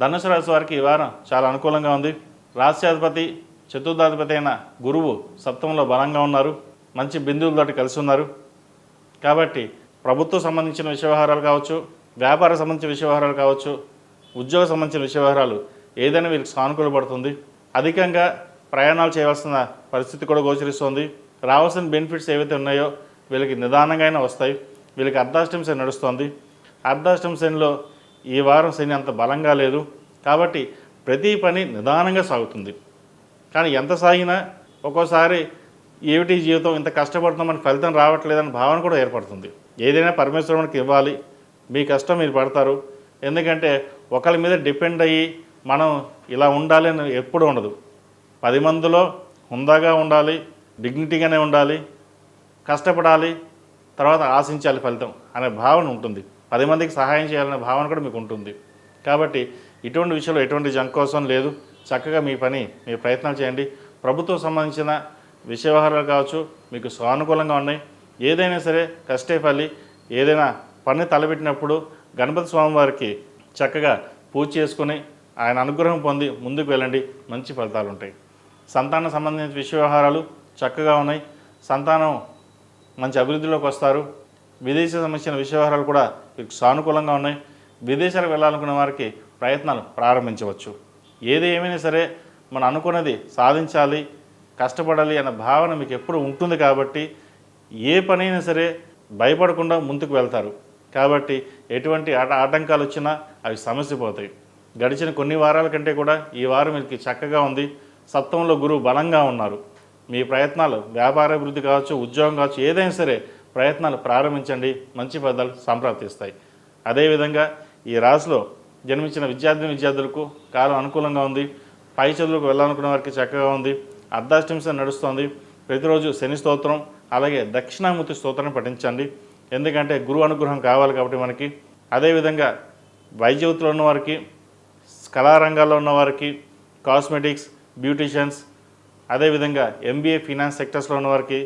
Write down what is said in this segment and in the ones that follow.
ధనుసు రాశి వారికి ఈ వారం చాలా అనుకూలంగా ఉంది. రాష్ట్రాధిపతి చతుర్థాధిపతి అయిన గురువు సప్తంలో బలంగా ఉన్నారు. మంచి బిందువులతోటి కలిసి ఉన్నారు. కాబట్టి ప్రభుత్వం సంబంధించిన విషయ కావచ్చు వ్యాపార సంబంధించిన విషయ కావచ్చు ఉద్యోగ సంబంధించిన విషయ ఏదైనా వీరికి వీళ్ళకి సానుకూలపడుతుంది అధికంగా ప్రయాణాలు చేయవలసిన పరిస్థితి కూడా గోచరిస్తుంది. రావాల్సిన బెనిఫిట్స్ ఏవైతే ఉన్నాయో వీళ్ళకి నిదానంగా అయినా వస్తాయి. వీళ్ళకి అర్ధాష్టమి శని నడుస్తుంది. అర్ధాష్టమి శనిలో ఈ వారం శని అంత బలంగా లేదు. కాబట్టి ప్రతి పని నిదానంగా సాగుతుంది. కానీ ఎంత సాగినా ఒక్కోసారి ఏమిటి జీవితం ఇంత కష్టపడుతున్నామని ఫలితం రావట్లేదని భావన కూడా ఏర్పడుతుంది. ఏదైనా పరమేశ్వరునికి ఇవ్వాలి. మీ కష్టం మీరు పడతారు. ఎందుకంటే ఒకరి మీద డిపెండ్ అయ్యి మనం ఇలా ఉండాలి అని ఎప్పుడు ఉండదు. పది మందిలో హుందాగా ఉండాలి డిగ్నిటీగానే ఉండాలి కష్టపడాలి తర్వాత ఆశించాలి ఫలితం అనే భావన ఉంటుంది. పది మందికి సహాయం చేయాలనే భావన కూడా మీకు ఉంటుంది. కాబట్టి ఇటువంటి విషయంలో ఎటువంటి జంక్ కోసం లేదు. చక్కగా మీ పని మీ ప్రయత్నాలు చేయండి. ప్రభుత్వం సంబంధించిన విషయ వ్యవహారాలు కావచ్చు మీకు సానుకూలంగా ఉన్నాయి. ఏదైనా సరే కష్టపల్లి ఏదైనా పని తలపెట్టినప్పుడు గణపతి స్వామివారికి చక్కగా పూజ చేసుకుని ఆయన అనుగ్రహం పొంది ముందుకు వెళ్ళండి. మంచి ఫలితాలు ఉంటాయి. సంతానం సంబంధించిన విషయ వ్యవహారాలు చక్కగా ఉన్నాయి. సంతానం మంచి అభివృద్ధిలోకి వస్తారు. విదేశీ సంబంధించిన విషయవహారాలు కూడా మీకు సానుకూలంగా ఉన్నాయి. విదేశాలకు వెళ్ళాలనుకున్న వారికి ప్రయత్నాలు ప్రారంభించవచ్చు. ఏది ఏమైనా సరే మనం అనుకున్నది సాధించాలి కష్టపడాలి అన్న భావన మీకు ఎప్పుడు ఉంటుంది కాబట్టి ఏ పనైనా సరే భయపడకుండా ముందుకు వెళ్తారు. కాబట్టి ఎటువంటి ఆట ఆటంకాలు వచ్చినా అవి సమస్యపోతాయి గడిచిన కొన్ని వారాల కంటే కూడా ఈ వారం మీకు చక్కగా ఉంది. సప్తంలో గురువు బలంగా ఉన్నారు. మీ ప్రయత్నాలు వ్యాపార అభివృద్ధి కావచ్చు ఉద్యోగం కావచ్చు ఏదైనా సరే ప్రయత్నాలు ప్రారంభించండి మంచి ఫలితాలు సంప్రాప్తిస్తాయి. అదేవిధంగా ఈ రాశిలో జన్మించిన విద్యార్థిని విద్యార్థులకు కాలం అనుకూలంగా ఉంది. పై చదువులకు వెళ్ళాలనుకున్న వారికి చక్కగా ఉంది. అర్ధాష్టమిసం నడుస్తోంది. ప్రతిరోజు శని స్తోత్రం అలాగే దక్షిణామూర్తి స్తోత్రాన్ని పఠించండి. ఎందుకంటే గురువు అనుగ్రహం కావాలి కాబట్టి మనకి. అదేవిధంగా వైద్యవృత్తిలో ఉన్నవారికి కళారంగాల్లో ఉన్నవారికి కాస్మెటిక్స్ బ్యూటీషియన్స్ అదేవిధంగా ఎంబీఏ ఫినాన్స్ సెక్టర్స్లో ఉన్నవారికి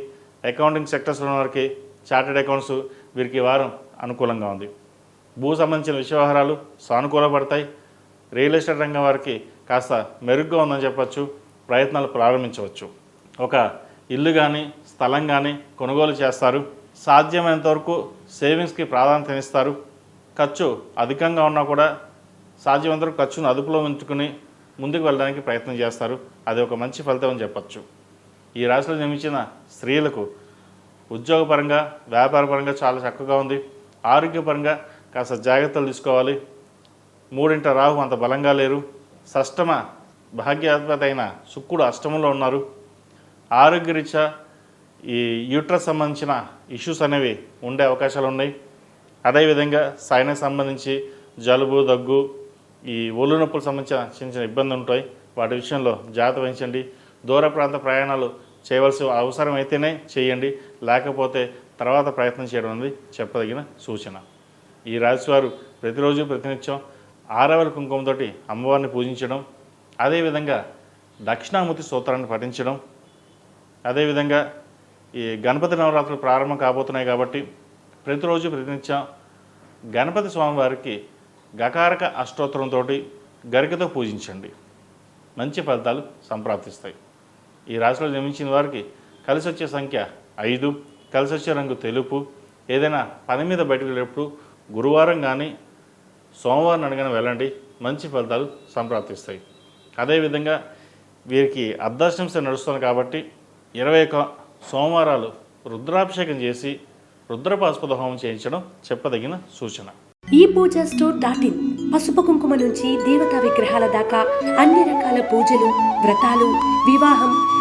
అకౌంటింగ్ సెక్టర్స్లో ఉన్నవారికి చార్టెడ్ అకౌంట్స్ వీరికి వారం అనుకూలంగా ఉంది. భూ సంబంధించిన విషయ వ్యవహారాలు సానుకూలపడతాయి రియల్ ఎస్టేట్ రంగం వారికి కాస్త మెరుగ్గా ఉందని చెప్పచ్చు. ప్రయత్నాలు ప్రారంభించవచ్చు. ఒక ఇల్లు కానీ స్థలం కానీ కొనుగోలు చేస్తారు. సాధ్యమైనంత వరకు సేవింగ్స్కి ప్రాధాన్యతనిస్తారు ఖర్చు అధికంగా ఉన్నా కూడా సాధ్యమైనంత వరకు ఖర్చును అదుపులో ఉంచుకుని ముందుకు వెళ్ళడానికి ప్రయత్నం చేస్తారు. అది ఒక మంచి ఫలితం అని చెప్పచ్చు. ఈ రాశిలో జన్మించిన స్త్రీలకు ఉద్యోగపరంగా వ్యాపారపరంగా చాలా చక్కగా ఉంది. ఆరోగ్యపరంగా కాస్త జాగ్రత్తలు తీసుకోవాలి. మూడింట రాహు అంత బలంగా లేరు. షష్టమ భాగ్యాధిపతి అయిన శుక్రుడు అష్టమంలో ఉన్నారు. ఆరోగ్యరీత్యా ఈ యూట్రస్ సంబంధించిన ఇష్యూస్ అనేవి ఉండే అవకాశాలు ఉన్నాయి. అదేవిధంగా సైనస్ సంబంధించి జలుబు దగ్గు ఈ ఒళ్ళు నొప్పులకు సంబంధించిన చిన్న చిన్న ఇబ్బందులు ఉంటాయి. వాటి విషయంలో జాగ్రత్త వహించండి. దూర ప్రాంత ప్రయాణాలు చేయవలసిన అవసరం అయితేనే చేయండి. లేకపోతే తర్వాత ప్రయత్నం చేయడం అనేది చెప్పదగిన సూచన. ఈ రాశివారు ప్రతిరోజు ప్రతినిత్యం ఆరవల కుంకుమతోటి అమ్మవారిని పూజించడం అదేవిధంగా దక్షిణామూర్తి స్తోత్రాన్ని పఠించడం అదేవిధంగా ఈ గణపతి నవరాత్రులు ప్రారంభం కాబోతున్నాయి కాబట్టి ప్రతిరోజు ప్రతినిత్యం గణపతి స్వామివారికి గకారక అష్టోత్తరంతో గరికతో పూజించండి. మంచి ఫలితాలు సంప్రాప్తిస్తాయి. ఈ రాశిలో జన్మించిన వారికి కలిసి వచ్చే సంఖ్య ఐదు కలిసి వచ్చే రంగు తెలుపు. ఏదైనా పని మీద బయటకు వెళ్ళేటప్పుడు గురువారం కానీ సోమవారం అడగని వెళ్ళండి. మంచి ఫలితాలు సంప్రాప్తిస్తాయి. అదేవిధంగా వీరికి అర్ధాష్టంశ నడుస్తుంది కాబట్టి ఇరవై ఒక్క సోమవారాలు రుద్రాభిషేకం చేసి రుద్రపాస్పద హోమం చేయించడం చెప్పదగిన సూచన. ఈ పూజా స్టోర్ డాట్ ఇన్ పసుపు కుంకుమ నుంచి దేవతా విగ్రహాల దాకా అన్ని రకాల పూజలు వ్రతాలు వివాహం